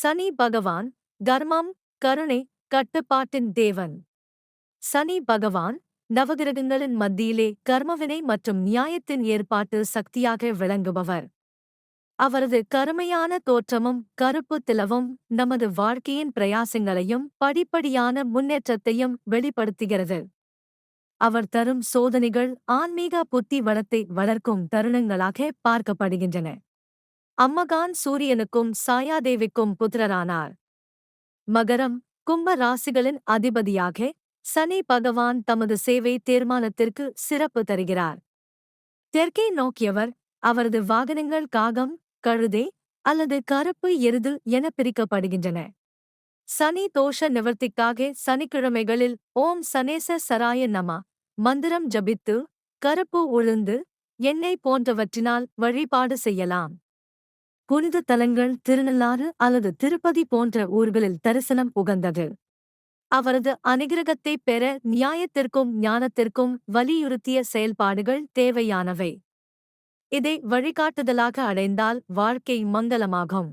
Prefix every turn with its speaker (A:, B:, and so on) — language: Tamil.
A: சனி பகவான் கர்மம் கருணை கட்டுப்பாட்டின் தேவன். சனி பகவான் நவகிரகங்களின் மத்தியிலே கர்மவினை மற்றும் நியாயத்தின் ஏற்பாட்டு சக்தியாக விளங்குபவர். அவரது கருமையான தோற்றமும் கருப்பு திலவும் நமது வாழ்க்கையின் பிரயாசங்களையும் படிப்படியான முன்னேற்றத்தையும் வெளிப்படுத்துகிறது. அவர் தரும் சோதனைகள் ஆன்மீக புத்தி வளத்தை வளர்க்கும் தருணங்களாக பார்க்கப்படுகின்றன. அம்மகான் சூரியனுக்கும் சாயாதேவிக்கும் புத்திரரானார். மகரம் கும்ப ராசிகளின் அதிபதியாக சனி பகவான் தமது சேவை தீர்மானத்திற்கு சிறப்பு தருகிறார். தெற்கே நோக்கியவர் அவரது வாகனங்கள் காகம் கழுதே அல்லது கருப்பு எருது என பிரிக்கப்படுகின்றன. சனி தோஷ நிவர்த்திக்காக சனிக்கிழமைகளில் ஓம் சனேச சராய நம மந்திரம் ஜபித்து கருப்பு உளுந்து எண்ணெய் போன்றவற்றினால் வழிபாடு செய்யலாம். புனித தலங்கள் திருநள்ளாறு அல்லது திருப்பதி போன்ற ஊர்களில் தரிசனம் உகந்தது. அவரது அனுகிரகத்தை பெற நியாயத்திற்கும் ஞானத்திற்கும் வலியுறுத்திய செயல்பாடுகள் தேவையானவை. இதை வழிகாட்டுதலாக அடைந்தால் வாழ்க்கை மங்களமாகும்.